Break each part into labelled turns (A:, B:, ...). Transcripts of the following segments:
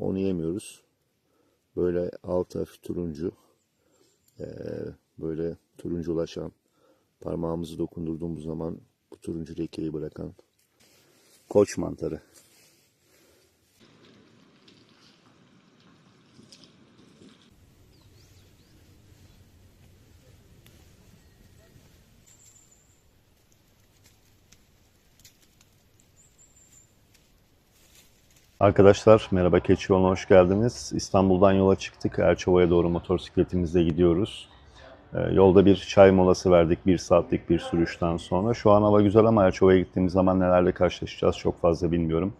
A: onu yemiyoruz. Böyle altı hafif turuncu. Ee, böyle turunculaşan parmağımızı dokundurduğumuz zaman bu turuncu lekeyi bırakan koç mantarı. Arkadaşlar merhaba Keçi Yolu'na hoş geldiniz. İstanbul'dan yola çıktık. Erçova'ya doğru motosikletimizle gidiyoruz. Ee, yolda bir çay molası verdik bir saatlik bir sürüşten sonra. Şu an hava güzel ama Erçova'ya gittiğimiz zaman nelerle karşılaşacağız çok fazla bilmiyorum.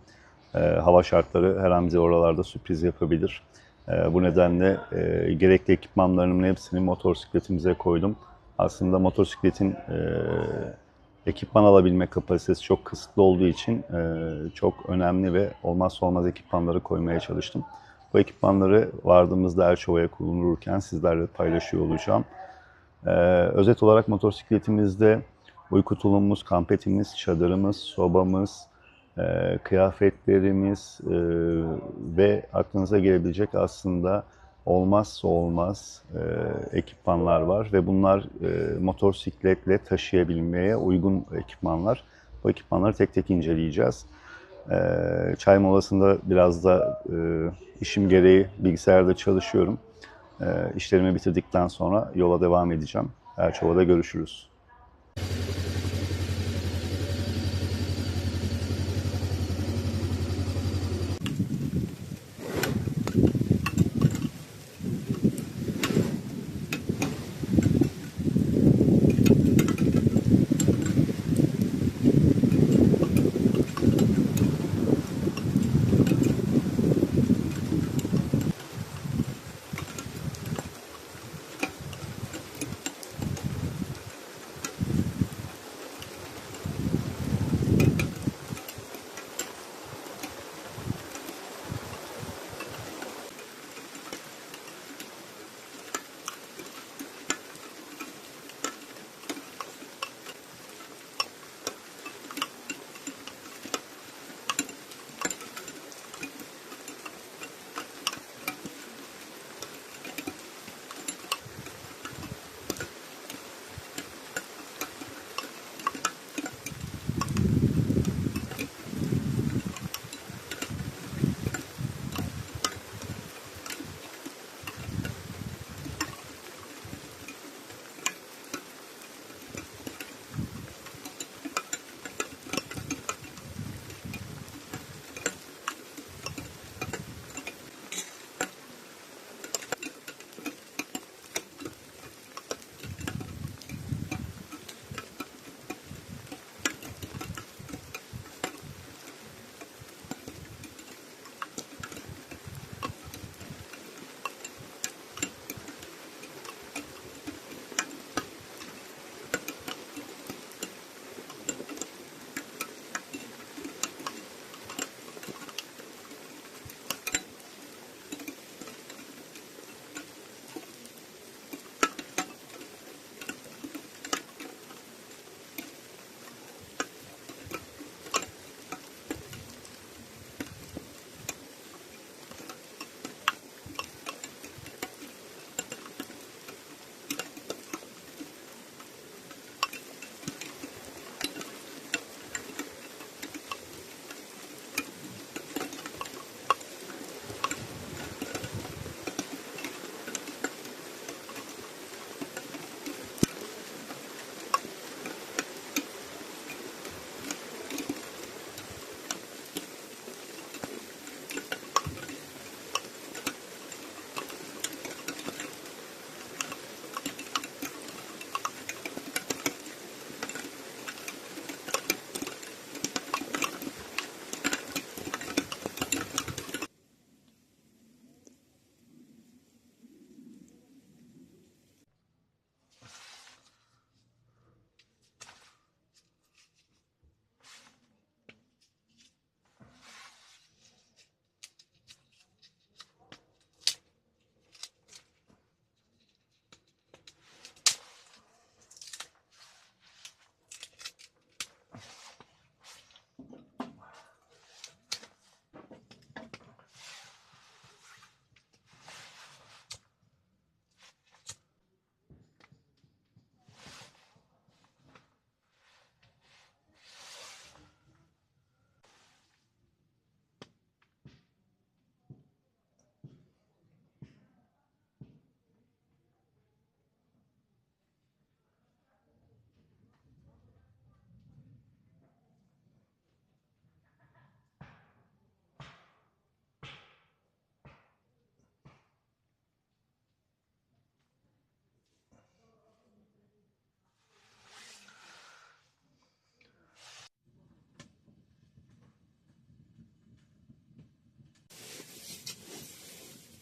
A: Ee, hava şartları her an bize oralarda sürpriz yapabilir. Ee, bu nedenle e, gerekli ekipmanlarımın hepsini motosikletimize koydum. Aslında motosikletin e, ekipman alabilme kapasitesi çok kısıtlı olduğu için e, çok önemli ve olmazsa olmaz ekipmanları koymaya çalıştım. Bu ekipmanları vardığımızda Erçova'ya kullanırken sizlerle paylaşıyor olacağım. E, özet olarak motosikletimizde uyku tulumumuz, kampetimiz, çadırımız, sobamız, e, kıyafetlerimiz ve aklınıza gelebilecek aslında olmazsa olmaz e, ekipmanlar var ve bunlar e, motosikletle taşıyabilmeye uygun ekipmanlar. Bu ekipmanları tek tek inceleyeceğiz. E, çay molasında biraz da e, işim gereği bilgisayarda çalışıyorum. E, işlerimi bitirdikten sonra yola devam edeceğim. Erçova'da görüşürüz.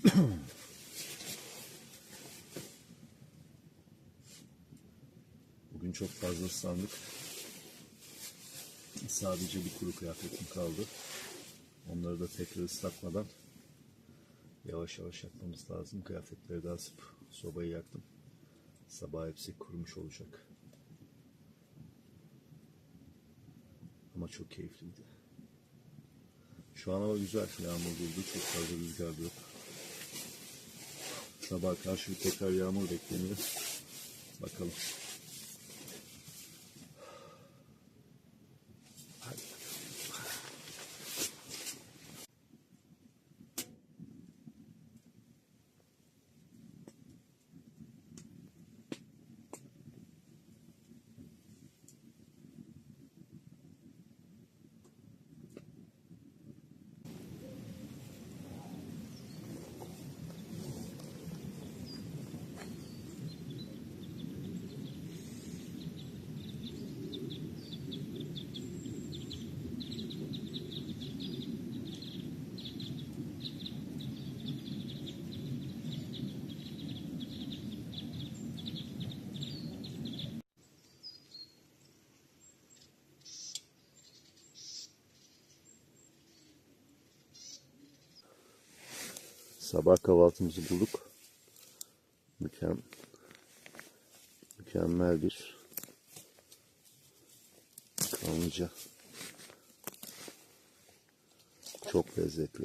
A: Bugün çok fazla ıslandık. Sadece bir kuru kıyafetim kaldı. Onları da tekrar ıslatmadan yavaş yavaş yapmamız lazım. Kıyafetleri de asıp sobayı yaktım. Sabah hepsi kurumuş olacak. Ama çok keyifliydi. Şu an hava güzel. Yağmur durdu. Çok fazla rüzgar yok. Sabah karşı tekrar yağmur bekleniyor. Bakalım. Sabah kahvaltımızı bulduk. Mükem mükemmel bir kanlıca. Çok lezzetli.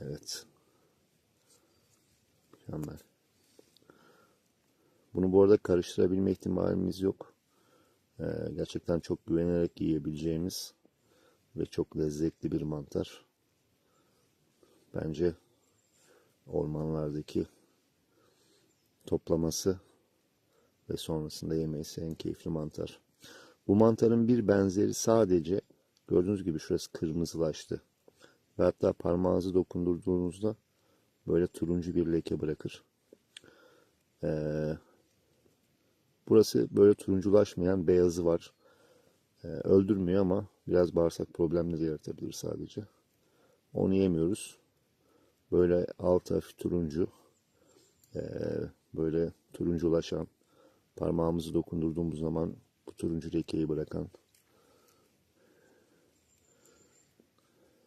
A: Evet. Mükemmel. Bunu bu arada karıştırabilme ihtimalimiz yok. Ee, gerçekten çok güvenerek yiyebileceğimiz ve çok lezzetli bir mantar. Bence ormanlardaki toplaması ve sonrasında yemesi en keyifli mantar. Bu mantarın bir benzeri sadece gördüğünüz gibi şurası kırmızılaştı. Ve hatta parmağınızı dokundurduğunuzda böyle turuncu bir leke bırakır. Ee, Burası böyle turunculaşmayan beyazı var. Ee, öldürmüyor ama biraz bağırsak problemleri yaratabilir sadece. Onu yemiyoruz. Böyle altı hafif turuncu. Ee, böyle turunculaşan. Parmağımızı dokundurduğumuz zaman bu turuncu lekeyi bırakan.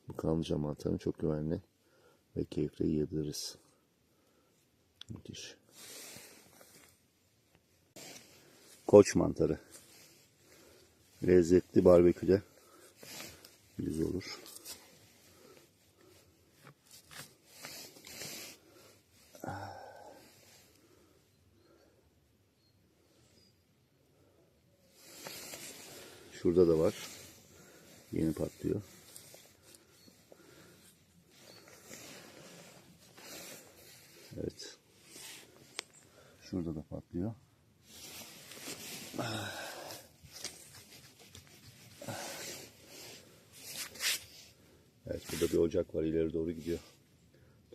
A: Bu kanlıca mantarını çok güvenli ve keyifle yiyebiliriz. Müthiş. Koç mantarı. Lezzetli barbeküde güzel olur. Şurada da var. Yeni patlıyor. Evet. Şurada da patlıyor. Evet burada bir ocak var ileri doğru gidiyor.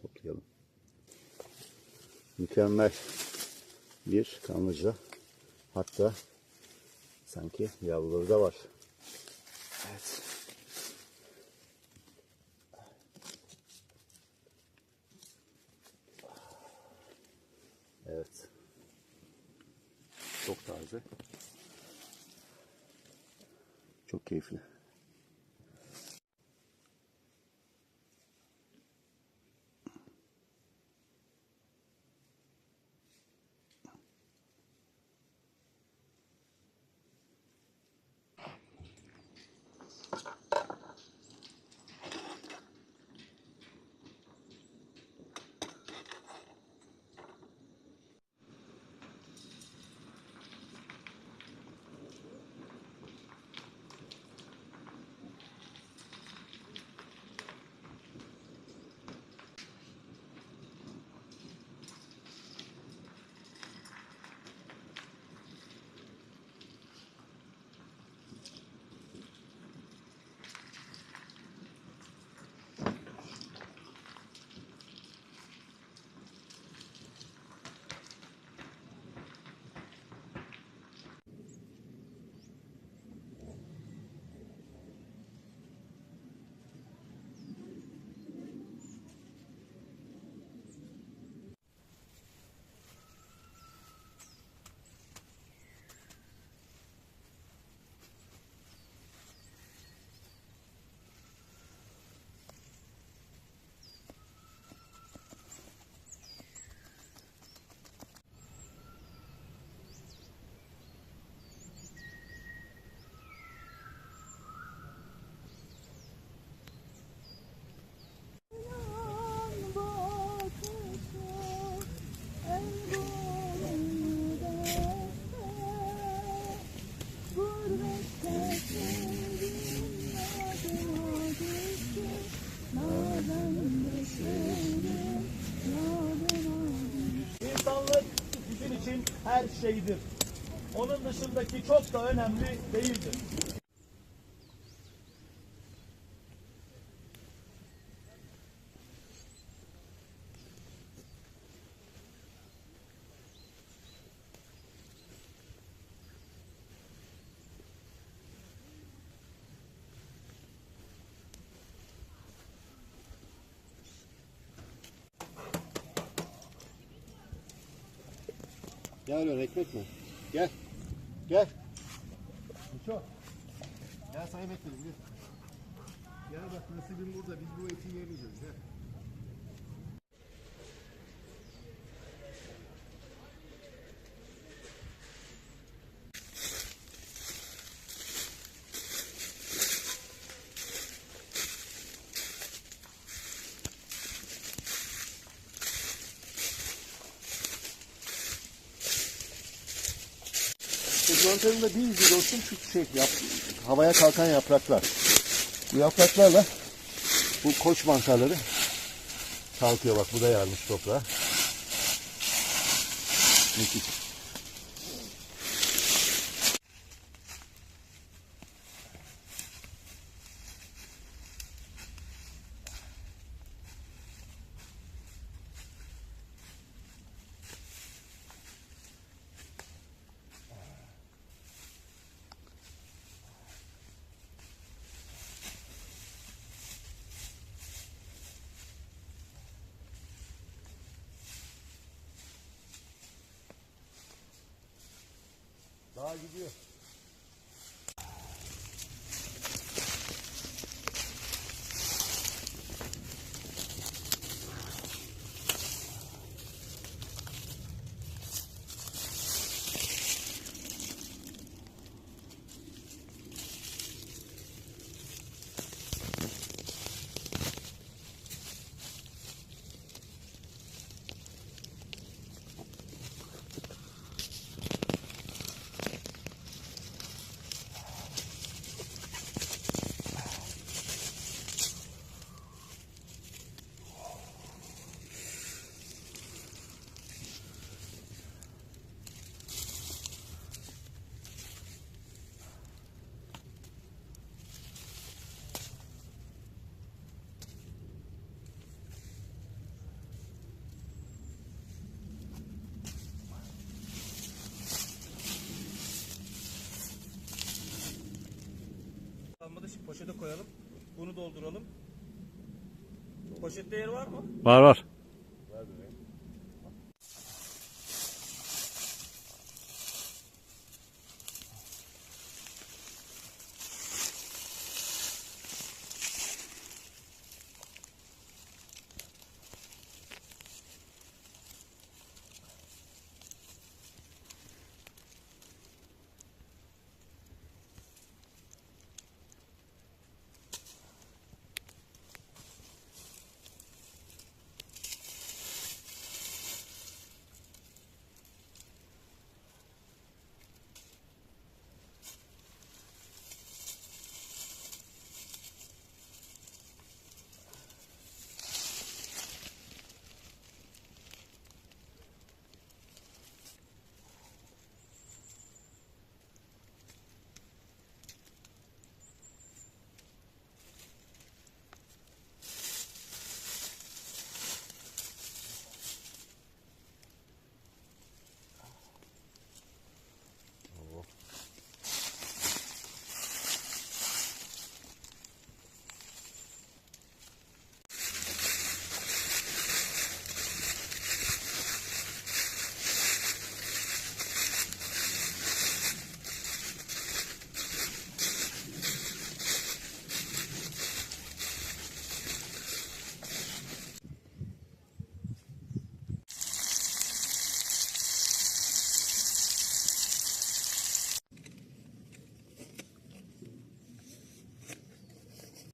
A: Toplayalım. Mükemmel bir kanlıca. Hatta sanki yavruları da var. Evet. Evet. Çok keyifli.
B: Şeydir. Onun dışındaki çok da önemli değildir.
A: Gel öyle ekmek mi? Gel. Gel. Miço. Gel sana vereyim gel. Bak nasibin burada biz bu eti yemeyeceğiz gel. İşte mantarında bir izi dostum şu şey yap, havaya kalkan yapraklar. Bu yapraklarla bu koç mantarları kalkıyor bak bu da yarmış toprağa. Müthiş. Gidiyor.
B: Poşete koyalım. Bunu dolduralım. Poşette yer var mı?
C: Var var.